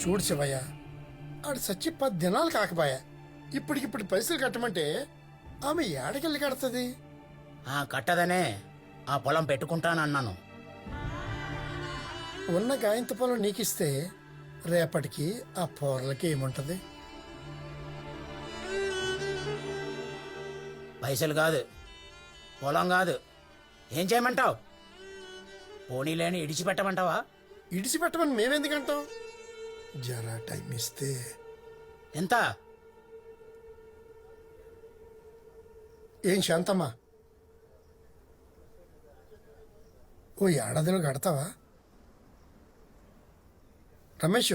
చూడు శివయ్య ఆడు సచ్చి పది దినాలు కాకపాయా. ఇప్పటికిప్పుడు పైసలు కట్టమంటే ఆమె ఏడకెళ్ళి కడుతుంది? ఆ కట్టదనే. ఆ పొలం పెట్టుకుంటానన్నాను. ఉన్న గాయంత పొలం నీకిస్తే రేపటికి ఆ పోర్లకి ఏముంటది? పైసలు కాదు. పొలం కాదు. ఏం చేయమంటావు? పోనీలేని ఇడిచిపెట్టమంటావా? ఇడిచిపెట్టమని మేమెందుకంటాం జరా టైం ఇస్తే. ఎంత? ఏం శాంతమ్మా? ఓ ఏడాదిలో కడతావా? రమేష్.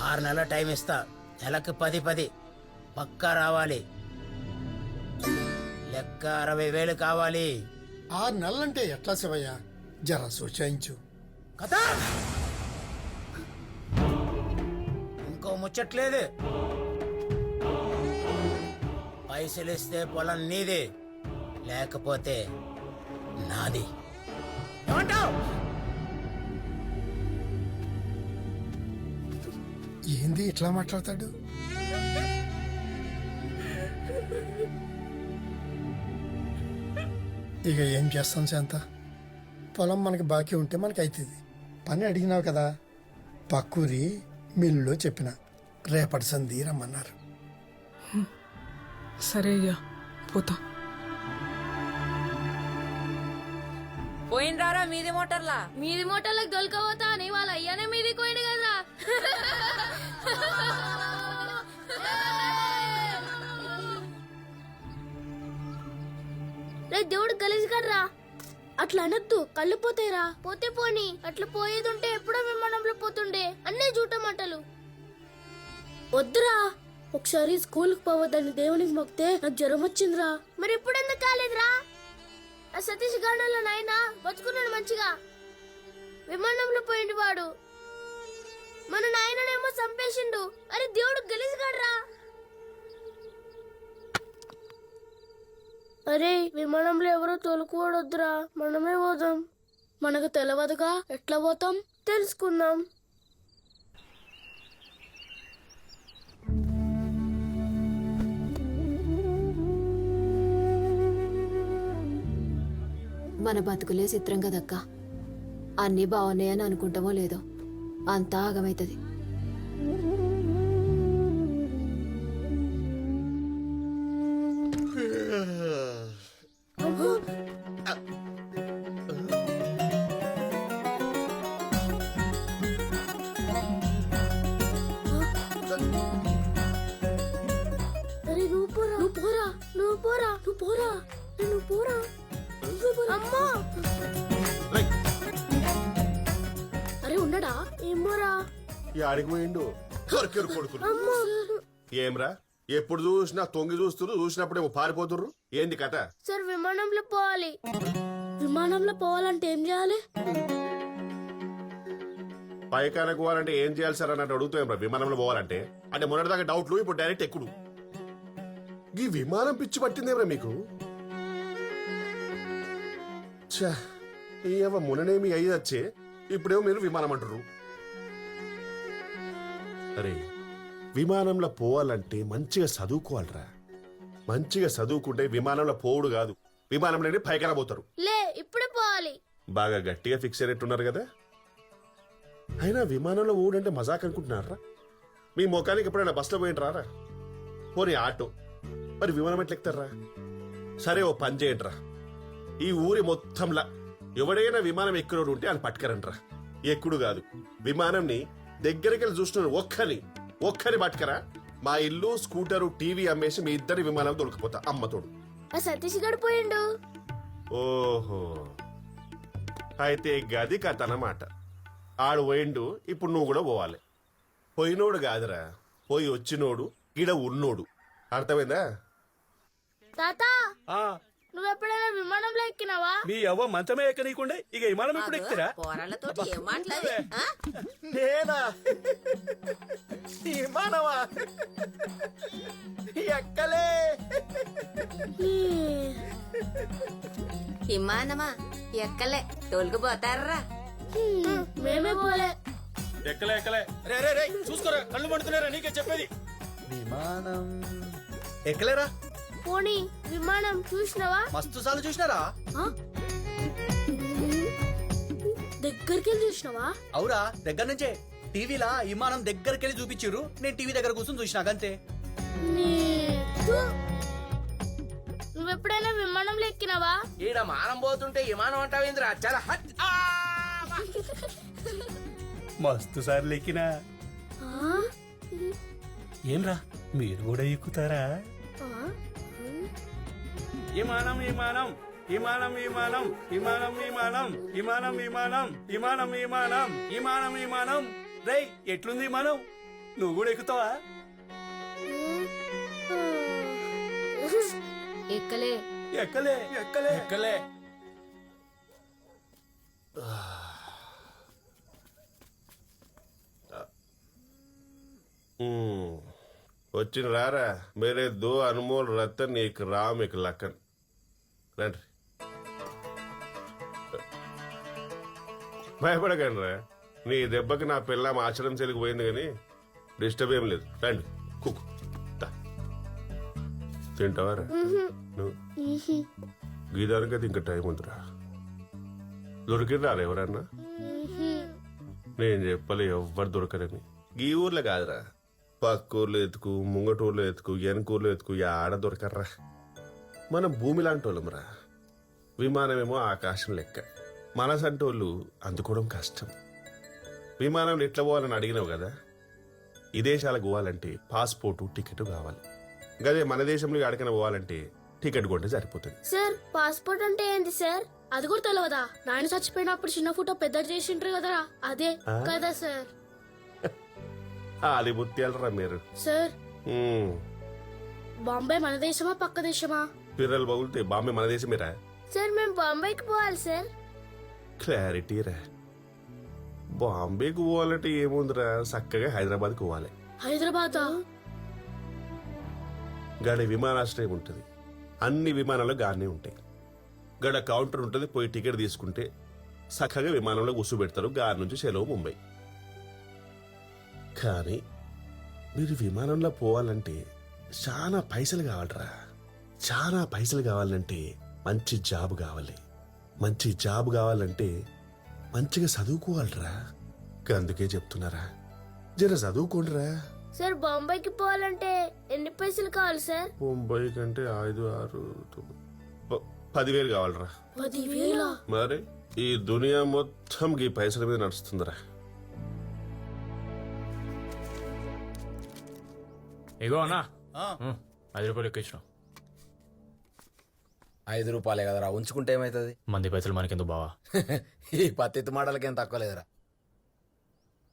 ఆరు నెలల టైం ఇస్తా. నెలకు పది పది. పక్కా రావాలి. లెక్క అరవై వేలు కావాలి. ఆరు నెలలంటే ఎట్లా శివయ్య? జరా సూచాయించు. కథ? ఇంకో ముచ్చట్లేదు. పైసలిస్తే పొలం నీది లేకపోతే నాది. ఏమంటావ్? ఏంది ఇట్లా మాట్లాడతాడు? ఇక ఏం చేస్తాం శాంత? పొలం మనకి బాకీ ఉంటే మనకి అవుతుంది పని అడిగినావు కదా? పక్కూరి మిల్లులో చెప్పిన. రేపటి సంధి రమ్మన్నారు. సరే అయ్యా పోతా. పోయిండ్రారా మీది మోటార్లా? మీది మోటార్లకు దొలకపోతా అని వాళ్ళ అయ్యానే మీది పోయిండు కదా. రే దేవుడు గలీజ్ కర్రా అట్లా అనొద్దు. కళ్ళు పోతేరా పోతే పోని. అట్లా పోయేదుంటే ఎప్పుడో విమానంలో పోతుండే. అన్నీ జూట మాటలు. వద్దురా. ఒకసారి స్కూల్కి పోవద్దని దేవునికి మొక్కితే నాకు జ్వరం వచ్చిందిరా. మరి ఇప్పుడు ఎందుకు కాలేదురా? ఆ సతీష్ గార్డెన్లో నాయనా బతుకున్నాడు మంచిగా. విమానంలో పోయిండు వాడు. మన నాయననేమో చంపేసిండు. అరే దేవుడు గెలిచిగాడ్రా అరే విమానంలో ఎవరో తోలుకోవడొద్దురా. మనమే పోదాం. మనకు తెలియదుగా ఎట్లా పోతాం? తెలుసుకుందాం. మన బతుకులే చిత్రం కదక్క. అన్నీ బాగున్నాయని అనుకుంటామో లేదో అంతా ఆగమైతుంది. నువ్వు పోరా. అరే నువ్వు పోరా. నువ్వే పోరా. అమ్మా! అరే ఉన్నాడా? ఏం పోరా? ఆడికి పోయిండు. కొరికెరు కొడుకులు. అమ్మా! ఏమ్రా? ఎప్పుడు చూసినా తొంగి చూస్తున్నారు చూసినప్పుడేమో పారిపోతుర్రు. ఏంది కథ? సార్ విమానంలో పోవాలి. విమానంలో పోవాలంటే ఏం చేయాలి? పైకానకు పోవాలంటే ఏం చేయాలి సార్ అన్నట్టు అడుగుతాం విమానంలో పోవాలంటే? అంటే మొన్నటిదాకా డౌట్లు ఇప్పుడు డైరెక్ట్ ఎక్కుడు. ఈ విమానం పిచ్చి పట్టిందేమ్రా మీకు? ఛా, ఏవ ముననేమి అయ్యి వచ్చే ఇప్పుడేమో మీరు విమానం అంటారు అరే విమానంలో పోవాలంటే మంచిగా చదువుకోవాలిరా. మంచిగా చదువుకుంటే విమానంలో పోవుడు కాదు. విమానంలోనే పైకాన పోతారు. లే ఇప్పుడే పోవాలి. బాగా గట్టిగా ఫిక్స్ అయినట్టున్నారు కదా? అయినా విమానంలో ఊడంటే మజాక్ అనుకుంటున్నారా మీ ముఖానికి ఎప్పుడైనా బస్సులో పోయింటారా పోనీ ఆటో. మరి విమానం ఎట్లా ఎక్కుతారా సరే ఓ పని చేయండిరా. ఈ ఊరి మొత్తంలా ఎవడైనా విమానం ఎక్కినోడు ఉంటే అని పట్టుకరంట్రా ఎక్కుడు కాదు. విమానంని దగ్గరికి వెళ్ళి ఒక్కని ఒక్కని పట్టుకరా. మా ఇల్లు స్కూటరు టీవీ అమ్మేసి మీ ఇద్దరి విమానం దొరికిపోతా. అమ్మతోడు ఆ సతీష్ గడు పోయిండు. ఓహో. అయితే గది కథ అన్నమాట. ఆడు పోయిండు ఇప్పుడు నువ్వు కూడా పోవాలి. పోయినోడు కాదురా. పోయి వచ్చినోడు ఈడ ఉన్నోడు. అర్థమైందా? తాత! ఆ. నువ్వు ఎప్పుడైనా విమానంలో ఎక్కినావా? మీ అవ్వ మంచమే ఎక్కనీకుండే ఇక విమానం ఎప్పుడు ఎక్కుతారా పోరాళ్ళతోటి ఏం మాట్లాడి? నేనా? విమానమా? ఎక్కలే? విమానమా? ఎక్కలే. తోలుకుపోతారా హ్మ్, మేమే పోలే. ఎక్కలే ఎక్కలే. రే రే రే చూసుకోరా కళ్ళు మండుతున్నారా నీకే చెప్పేది. విమానం. ఎక్కలేరా? పోనీ విమానం చూసినావా? మస్తు సార్లు చూసినారా? ఆ? దగ్గరికి వెళ్ళి చూసినావా? అవురా దగ్గర నుంచే. టీవీలా విమానం దగ్గరికి వెళ్ళి చూపించారు నేను టీవీ దగ్గర కూర్చొని చూసినా అంతే నువ్వెప్పుడైనా విమానంలో ఎక్కినావా? ఈడ మానం పోతుంటే విమానం అంటావేంద్రా? చాలా హట్. ఆ! మస్తు సార్లు ఎక్కినా. ఆ? ఏంరా మీరు కూడా ఎక్కుతారా? విమానం విమానం విమానం విమానం విమానం విమానం విమానం విమానం విమానం విమానం విమానం విమానం రేయ్ ఎట్లుంది విమానం నువ్వు కూడా ఎక్కుతావా ఎక్కలే ఎక్కలే ఎక్కలే ఎక్కలే ఉమ్. వచ్చిన రారా మేరే దో అనుమోల్ రతన్ ఏక్ రామ్ ఏక్ లఖన్ రండి. భయపడకండి రా నీ దెబ్బకి నా పిల్లం ఆశ్రమం చెలికి పోయింది కానీ డిస్టర్బ్ ఏం లేదు. రండి కుక్. తింటావా రా? నువ్వు? గీదానికైతే ఇంకా టైం ఉందిరా. దొరికిందా ఎవరన్నా? నేను చెప్పలే ఎవ్వరు దొరకరని. ఈ ఊర్లో కాదురా. పక్క ఊర్లో ఎత్తుకు ముంగటూర్లో ఎత్తుకు వెనకూర్లో ఎత్తుకు ఆడ దొరకర్రా? మనం భూమి లాంటి వాళ్ళంరా విమానమేమో ఆకాశం లెక్క. మనసంటోళ్ళు అందుకోవడం కష్టం. విమానంలో ఎట్లా పోవాలని అడిగినావు కదా? విదేశాలకు పోవాలంటే పాస్పోర్టు టికెట్ కావాలి. గదే మన దేశంలో ఎక్కడికైనా పోవాలంటే టికెట్ కొంటే సరిపోతుంది. సార్ పాస్పోర్ట్ అంటే ఏంటి సార్? అది కూడా తెలియదా నాయన చచ్చిపోయినప్పుడు చిన్న ఫోటో పెద్ద చేసింటారు కదా అదే కదా సార్. అది బుత్తియాలరా మీరు. సార్. బాంబే మన దేశమా పక్క దేశమా? పిర్రలు బగులుతే బాంబే మన దేశమేరా సార్ మేము బాంబేకి పోవాలి సార్. క్లారిటీ రా. బాంబేకి పోవాలంటే ఏముందిరా? చక్కగా హైదరాబాద్కి పోవాలి. హైదరాబాద్? గడ విమానాశ్రయం ఉంటుంది. అన్ని విమానాలు గానే ఉంటాయి. గడ కౌంటర్ ఉంటుంది పోయి టికెట్ తీసుకుంటే చక్కగా విమానంలో కూర్చోబెడతారు గారి నుంచి సెలవు ముంబై. కానీ మీరు విమానంలో పోవాలంటే చాలా పైసలు కావాలరా. చాలా పైసలు కావాలంటే మంచి జాబ్ కావాలి. మంచి జాబ్ కావాలంటే మంచిగా చదువుకోవాలరా. అందుకే చెప్తున్నారా? జర చదువుకోండిరా. సార్ బాంబేకి పోవాలంటే ఎన్ని పైసలు కావాలి సార్? ముంబై కంటే ఐదు ఆరు పదివేలు కావాలరా. పదివేల? మరి ఈ దునియా మొత్తం ఈ పైసల మీద నడుస్తుందిరా. ఇగో అన్నా. ఐదు రూపాయలు ఎక్కించిన ఐదు రూపాయలే కదరా ఉంచుకుంటే ఏమైతుంది? మంది పైసలు మనకెందుకు బావా? ఈ పత్తి మాటలకేం తక్కువ లేదురా.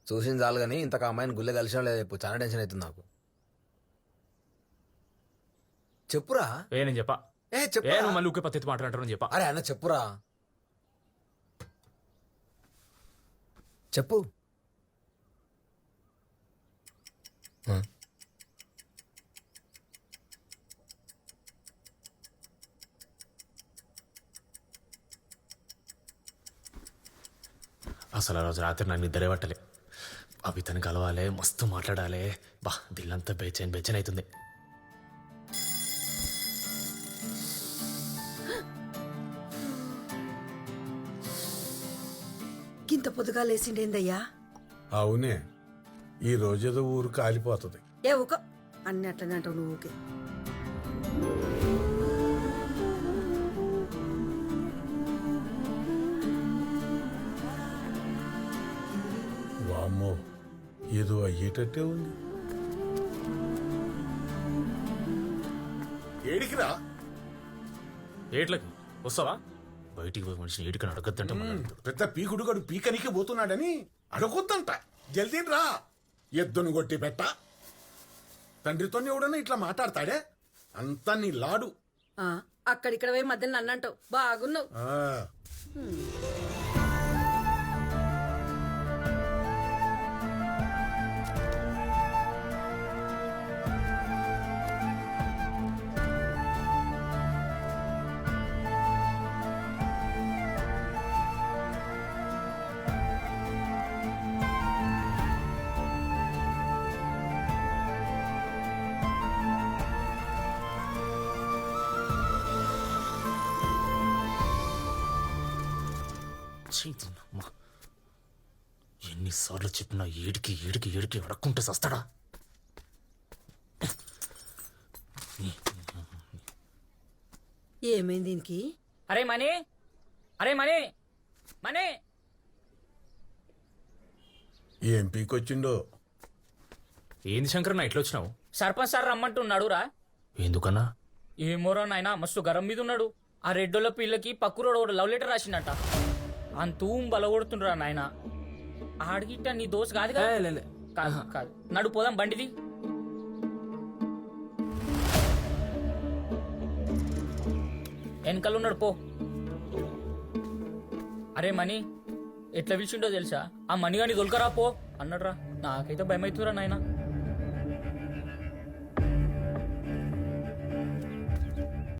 చూసింది చాలు కానీ ఇంతకు అమ్మాయిని గుళ్ళె కలిసిన లేదు చెప్పు చాలా టెన్షన్ అవుతుంది నాకు. చెప్పురా. ఏ నేను చెప్పా. ఏ ఏ చెప్పురా నువ్వు మళ్ళీ ఊకే పత్తి మాట్లాడంటారు చెప్పా. అరే అన్న చెప్పురా. చెప్పు. అసలు ఆ రోజు రాత్రి నాకు నిద్రే పట్టలే. అవి తను కలవాలి మస్తు మాట్లాడాలి. బా దిల్లంతా బేచైన్ బేచైన్ అవుతుంది ఇంత పొద్దుగా లేచిండేందయ్యా? అవునే ఈ రోజేదో ఊరు కాలిపోతుంది. ఏ ఊక? అన్ని అట్లనే అంటావు నువ్వు ఊకే. ఏదో అయ్యేటట్టే ఉంది. ఏడికిరా? ఏట్లకి వస్తావా? బయటికి పోయి మనిషిని ఏటికని అడగద్దంటే పెద్ద పీకుడు గడు పీకనికి పోతున్నాడని అడగొద్దంట. జల్దీ రా. ఎద్దును కొట్టి పెట్ట. తండ్రితో ఎవడన్నా ఇట్లా మాట్లాడతాడే? అంతా నీ లాడు. ఆ, అక్కడిక్కడ పోయి మధ్యలో నన్ను అంటావు బాగున్నావు ఎన్నిసార్లు చెప్పినా ఏడికి ఏడికి ఏడికి అడక్కుంటే సస్తాడా? ఏమైంది దీనికి? అరే మనీ! అరే మనీ! మనీ! ఏం పీకొచ్చిండో? ఏంది శంకర్ నా ఇట్లా వచ్చినావు? సర్పంచ్ సార్ రమ్మంటున్నాడు రా ఎందుకన్నా? ఏమోరా నాయన మస్తు గరం మీద ఉన్నాడు ఆ రెడ్డోళ్ళ పిల్లకి పక్కురోడు లవ్ లెటర్ రాసిండట. అంతూం బలగొడుతుండ్రా నాయన. ఆడిగిట్ట నీ దోస్త్ కాదు కదా? కాదు కాదు. నడు పోదాం బండిది. వెనకాల ఉన్నాడు పో. అరే మనీ ఎట్లా పిలిచిండో తెలుసా? ఆ మనీ గాని దొలకరా పో. అన్నాడురా. నాకైతే భయం నాయన.